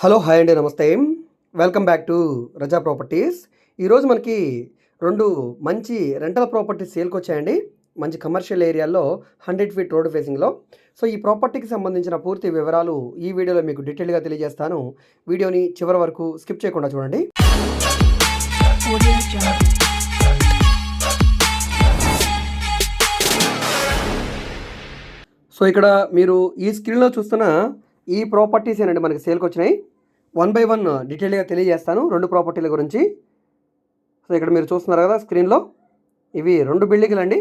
Hello hi అండి నమస్తే. Welcome back to Raza properties. ఈరోజు మనకి రెండు మంచి రెంటల్ ప్రాపర్టీస్ సేల్కి వచ్చాయండి మంచి కమర్షియల్ ఏరియాలో హండ్రెడ్ ఫీట్ రోడ్ ఫేసింగ్లో. సో ఈ ప్రాపర్టీకి సంబంధించిన పూర్తి వివరాలు ఈ వీడియోలో మీకు డీటెయిల్గా తెలియజేస్తాను. వీడియోని చివరి వరకు స్కిప్ చేయకుండా చూడండి. సో ఇక్కడ మీరు ఈ స్క్రీన్లో చూస్తున్న ఈ ప్రాపర్టీస్ ఏనండి మనకి సేల్కి వచ్చినాయి. వన్ బై వన్ డీటెయిల్గా తెలియజేస్తాను. రెండు ప్రాపర్టీల గురించి. సో ఇక్కడ మీరు చూస్తున్నారు కదా స్క్రీన్లో ఇవి రెండు బిల్డింగ్లు అండి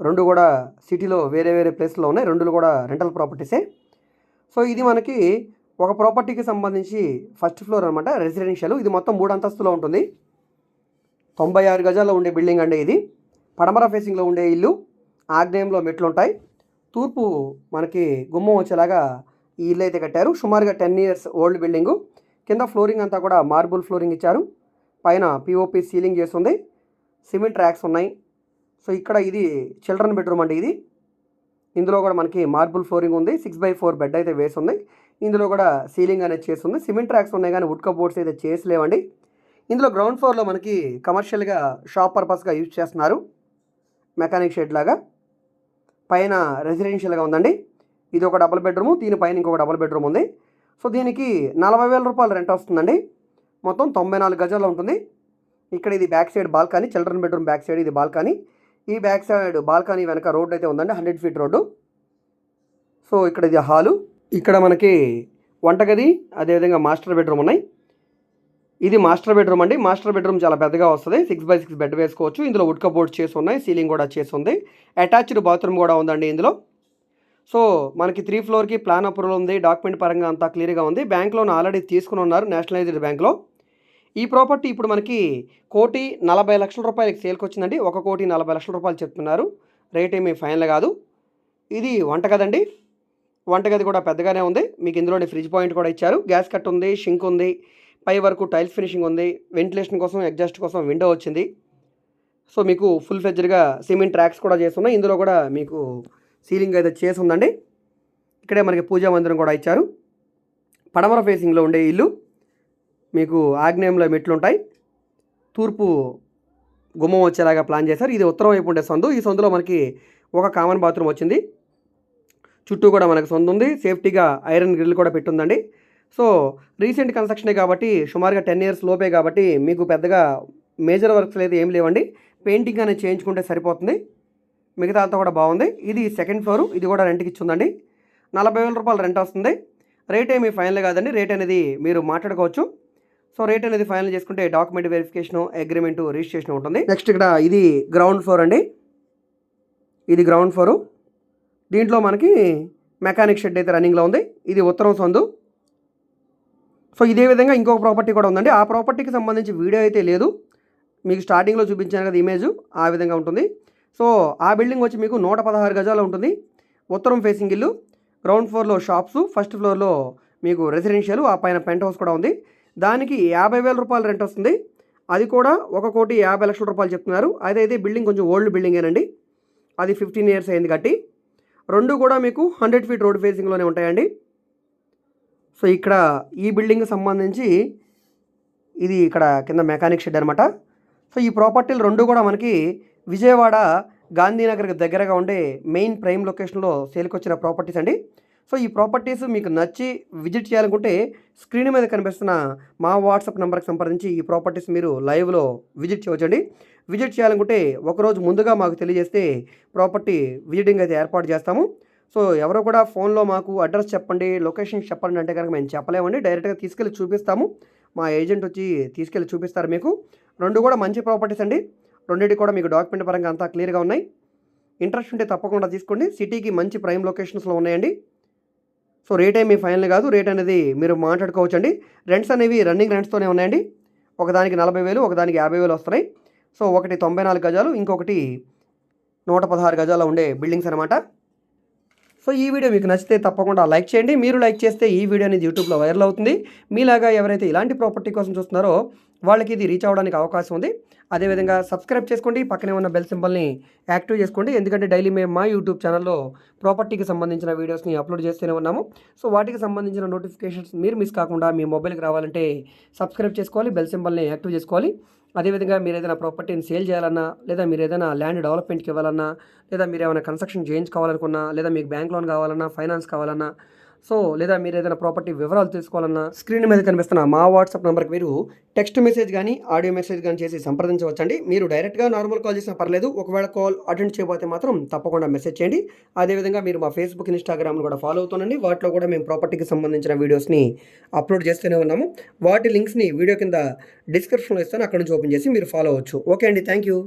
రెండు కూడా సిటీలో వేరే వేరే ప్లేస్లో ఉన్నాయి. రెండు కూడా రెంటల్ ప్రాపర్టీసే సో ఇది మనకి ఒక ప్రాపర్టీకి సంబంధించి ఫస్ట్ ఫ్లోర్ అనమాట రెసిడెన్షియల్ ఇది మొత్తం మూడు అంతస్తులో ఉంటుంది. తొంభై ఆరు గజాల్లో ఉండే బిల్డింగ్ అండి ఇది. పడమర ఫేసింగ్లో ఉండే ఇల్లు. ఆగ్నేయంలో మెట్లు ఉంటాయి. తూర్పు మనకి గుమ్మం వచ్చేలాగా ఈ ఇల్లు అయితే కట్టారు. సుమారుగా టెన్ ఇయర్స్ ఓల్డ్ బిల్డింగు కింద ఫ్లోరింగ్ అంతా కూడా మార్బుల్ ఫ్లోరింగ్ ఇచ్చారు. పైన పిఓపి సీలింగ్ చేస్తుంది. సిమెంట్ ర్యాక్స్ ఉన్నాయి. సో ఇక్కడ ఇది చిల్డ్రన్ బెడ్రూమ్ అండి ఇది. ఇందులో కూడా మనకి మార్బుల్ ఫ్లోరింగ్ ఉంది. సిక్స్ బై ఫోర్ బెడ్ అయితే వేసి ఉంది ఇందులో కూడా సీలింగ్ అనేది చేస్తుంది. సిమెంట్ ర్యాక్స్ ఉన్నాయి కానీ వుడ్ కబోర్డ్స్ అయితే చేసలేవండి. ఇందులో గ్రౌండ్ ఫ్లోర్లో మనకి కమర్షియల్గా షాప్ పర్పస్గా యూజ్ చేస్తున్నారు. మెకానిక్ షెడ్ లాగా. పైన రెసిడెన్షియల్గా ఉందండి. ఇది ఒక డబుల్ బెడ్రూమ్ దీనిపైన ఇంకొక డబుల్ బెడ్రూమ్ ఉంది. సో దీనికి నలభై వేల రూపాయలు రెంట్ వస్తుందండి. మొత్తం తొంభై నాలుగు గజాల్లో ఉంటుంది. ఇక్కడ ఇది back side balcony children bedroom back side ఇది బాల్కనీ ఈ బ్యాక్ సైడ్ బాల్కనీ వెనక రోడ్ అయితే ఉందండి హండ్రెడ్ ఫీట్ రోడ్డు. సో ఇక్కడ ఇది హాలు ఇక్కడ మనకి వంటగది అదేవిధంగా మాస్టర్ బెడ్రూమ్ ఉన్నాయి. ఇది మాస్టర్ బెడ్రూమ్ అండి. మాస్టర్ బెడ్రూమ్ చాలా పెద్దగా వస్తుంది. సిక్స్ బై సిక్స్ బెడ్ వేసుకోవచ్చు. ఇందులో వుడ్ కబోర్డ్ చేసి ఉన్నాయి. సీలింగ్ కూడా చేసి ఉంది. అటాచ్డ్ బాత్రూమ్ కూడా ఉందండి ఇందులో. సో మనకి త్రీ ఫ్లోర్కి ప్లాన్ అప్రూవల్ ఉంది డాక్యుమెంట్ పరంగా అంతా క్లియర్గా ఉంది. బ్యాంక్ లోన్ ఆల్రెడీ తీసుకుని ఉన్నారు నేషనలైజ్డ్ బ్యాంక్లో ఈ ప్రాపర్టీ ఇప్పుడు మనకి కోటి నలభై లక్షల రూపాయలకి సేల్కి వచ్చిందండి. ఒక కోటి నలభై లక్షల రూపాయలు చెప్తున్నారు. రేట్ ఏమీ ఫైనల్ కాదు. ఇది వంటగదండి. వంటగది కూడా పెద్దగానే ఉంది. మీకు ఇందులోనే ఫ్రిడ్జ్ పాయింట్ కూడా ఇచ్చారు. గ్యాస్ కట్ ఉంది షింక్ ఉంది పై వరకు టైల్స్ ఫినిషింగ్ ఉంది. వెంటిలేషన్ కోసం ఎగ్జాస్ట్ కోసం విండో వచ్చింది. సో మీకు ఫుల్ ఫెజర్గా సిమెంట్ ట్రాక్స్ కూడా చేస్తున్నాయి ఇందులో కూడా మీకు సీలింగ్ అయితే చేసి ఉందండి. ఇక్కడే మనకి పూజా మందిరం కూడా ఇచ్చారు. పడమర ఫేసింగ్లో ఉండే ఇల్లు. మీకు ఆగ్నేయంలో మెట్లు ఉంటాయి. తూర్పు గుమ్మం వచ్చేలాగా ప్లాన్ చేశారు. ఇది ఉత్తరం వైపు ఉండే సందు. ఈ సందులో మనకి ఒక కామన్ బాత్రూమ్ వచ్చింది. చుట్టూ కూడా మనకు సొంత ఉంది. సేఫ్టీగా ఐరన్ గ్రిల్ కూడా పెట్టుందండి. సో రీసెంట్ కన్స్ట్రక్షనే కాబట్టి సుమారుగా టెన్ ఇయర్స్ లోపే కాబట్టి మీకు పెద్దగా మేజర్ వర్క్స్ అయితే ఏం లేవండి. పెయింటింగ్ అనేది చేయించుకుంటే సరిపోతుంది. మిగతా అంతా కూడా బాగుంది. ఇది సెకండ్ ఫ్లోర్. ఇది కూడా రెంట్కి ఇచ్చిందండి. నలభై వేల రూపాయలు రెంట్ వస్తుంది. రేట్ ఏమి ఫైనల్ కాదండి. రేట్ అనేది మీరు మాట్లాడుకోవచ్చు. సో రేట్ అనేది ఫైనల్ చేసుకుంటే డాక్యుమెంట్ వెరిఫికేషన్ అగ్రిమెంట్ రిజిస్ట్రేషన్ ఉంటుంది. నెక్స్ట్ ఇక్కడ ఇది గ్రౌండ్ ఫ్లోర్ అండి. ఇది గ్రౌండ్ ఫ్లోరు. దీంట్లో మనకి మెకానిక్ షెడ్ అయితే రన్నింగ్లో ఉంది. ఇది ఉత్తరం సందు. సో ఇదే విధంగా ఇంకొక ప్రాపర్టీ కూడా ఉందండి. ఆ ప్రాపర్టీకి సంబంధించి వీడియో అయితే లేదు. మీకు స్టార్టింగ్లో చూపించాను కదా ఇమేజ్. ఆ విధంగా ఉంటుంది. సో ఆ బిల్డింగ్ వచ్చి మీకు నూట పదహారు గజాలు ఉంటుంది. ఉత్తరం ఫేసింగ్ ఇల్లు గ్రౌండ్ ఫ్లోర్లో షాప్స్ ఫస్ట్ ఫ్లోర్లో మీకు రెసిడెన్షియల్ ఆ పైన పెంట్ హౌస్ కూడా ఉంది. దానికి యాభై వేల రూపాయలు రెంట్ వస్తుంది. అది కూడా ఒక కోటి యాభై లక్షల రూపాయలు చెప్తున్నారు. అదైతే బిల్డింగ్ కొంచెం ఓల్డ్ బిల్డింగేనండి అది ఫిఫ్టీన్ ఇయర్స్ అయింది కట్టి. రెండు కూడా మీకు హండ్రెడ్ ఫీట్ రోడ్ ఫేసింగ్లోనే ఉంటాయండి. సో ఇక్కడ ఈ బిల్డింగ్ సంబంధించి ఇది ఇక్కడ కింద మెకానిక్ షెడ్ అనమాట సో ఈ ప్రాపర్టీలు రెండు కూడా మనకి విజయవాడ గాంధీనగర్కి దగ్గరగా ఉండే మెయిన్ ప్రైమ్ లొకేషన్లో సేల్కి వచ్చిన ప్రాపర్టీస్ అండి. సో ఈ ప్రాపర్టీస్ మీకు నచ్చి విజిట్ చేయాలనుకుంటే స్క్రీన్ మీద కనిపిస్తున్న మా వాట్సాప్ నెంబర్కి సంప్రదించి ఈ ప్రాపర్టీస్ మీరు లైవ్లో విజిట్ చేయవచ్చండి. విజిట్ చేయాలనుకుంటే ఒకరోజు ముందుగా మాకు తెలియజేస్తే ప్రాపర్టీ విజిటింగ్ అయితే ఏర్పాటు చేస్తాము. సో ఎవరో కూడా ఫోన్లో మాకు అడ్రస్ చెప్పండి లొకేషన్ చెప్పండి అంటే కనుక మేము చెప్పలేమండి. డైరెక్ట్గా తీసుకెళ్ళి చూపిస్తాము. మా ఏజెంట్ వచ్చి తీసుకెళ్ళి చూపిస్తారు మీకు. రెండు కూడా మంచి ప్రాపర్టీస్ అండి. రెండింటి కూడా మీకు డాక్యుమెంట్ పరంగా అంతా క్లియర్గా ఉన్నాయి. ఇంట్రెస్ట్ ఉంటే తప్పకుండా తీసుకోండి. సిటీకి మంచి ప్రైమ్ లొకేషన్స్లో ఉన్నాయండి. సో రేట్ మీ ఫైనల్ కాదు. రేట్ అనేది మీరు మాట్లాడుకోవచ్చు అండి రెంట్స్ అనేవి రన్నింగ్ రెంట్స్తోనే ఉన్నాయండి. ఒకదానికి నలభై వేలు ఒకదానికి యాభై వేలు వస్తున్నాయి. సో ఒకటి తొంభై నాలుగు గజాలు ఇంకొకటి నూట పదహారు గజాలు ఉండే బిల్డింగ్స్ అనమాట సో ఈ వీడియో మీకు నచ్చితే తప్పకుండా లైక్ చేయండి. మీరు లైక్ చేస్తే ఈ వీడియో అనేది యూట్యూబ్లో వైరల్ అవుతుంది. మీలాగా ఎవరైతే ఇలాంటి ప్రాపర్టీ కోసం చూస్తున్నారో వాళ్ళకి ఇది రీచ్ అవ్వడానికి అవకాశం ఉంది. అదేవిధంగా సబ్స్క్రైబ్ చేసుకోండి. పక్కనే ఉన్న బెల్ సింబల్ని యాక్టివ్ చేసుకోండి. ఎందుకంటే డైలీ మేము మా యూట్యూబ్ ఛానల్లో ప్రాపర్టీకి సంబంధించిన వీడియోస్ని అప్లోడ్ చేస్తూనే ఉన్నాము. సో వాటికి సంబంధించిన నోటిఫికేషన్స్ మీరు మిస్ కాకుండా మీ మొబైల్కి రావాలంటే సబ్స్క్రైబ్ చేసుకోవాలి బెల్ సింబల్ని యాక్టివ్ చేసుకోవాలి. అదేవిధంగా మీరు ఏదైనా ప్రాపర్టీని సేల్ చేయాలన్నా లేదా మీరు ఏదైనా ల్యాండ్ డెవలప్మెంట్కి ఇవ్వాలన్నా లేదా మీరు ఏమైనా కన్స్ట్రక్షన్ చేయించుకోవాలనుకున్నా లేదా మీకు బ్యాంక్ లోన్ కావాలన్నా ఫైనాన్స్ కావాలన్నా సో లేదా మీరు ఏదైనా ప్రాపర్టీ వివరాలు తెలుసుకోవాలన్నా స్క్రీన్ మీద కనిపిస్తున్న మా వాట్సాప్ నెంబర్కి మీరు టెక్స్ట్ మెసేజ్ కానీ ఆడియో మెసేజ్ కానీ చేసి సంప్రదించవచ్చండి. మీరు డైరెక్ట్గా నార్మల్ కాల్ చేసినా పర్లేదు ఒకవేళ కాల్ అటెండ్ చేయబోతే మాత్రం తప్పకుండా మెసేజ్ చేయండి. అదేవిధంగా మీరు మా ఫేస్బుక్ ఇన్స్టాగ్రామ్ను కూడా ఫాలో అవుతానండి. వాటిలో కూడా మేము ప్రాపర్టీకి సంబంధించిన వీడియోస్ని అప్లోడ్ చేస్తూనే ఉన్నాము. వాటి లింక్స్ని వీడియో కింద డిస్క్రిప్షన్లో ఇస్తాను. అక్కడ నుంచి ఓపెన్ చేసి మీరు ఫాలో అవ్వచ్చు. ఓకే అండి. Thank you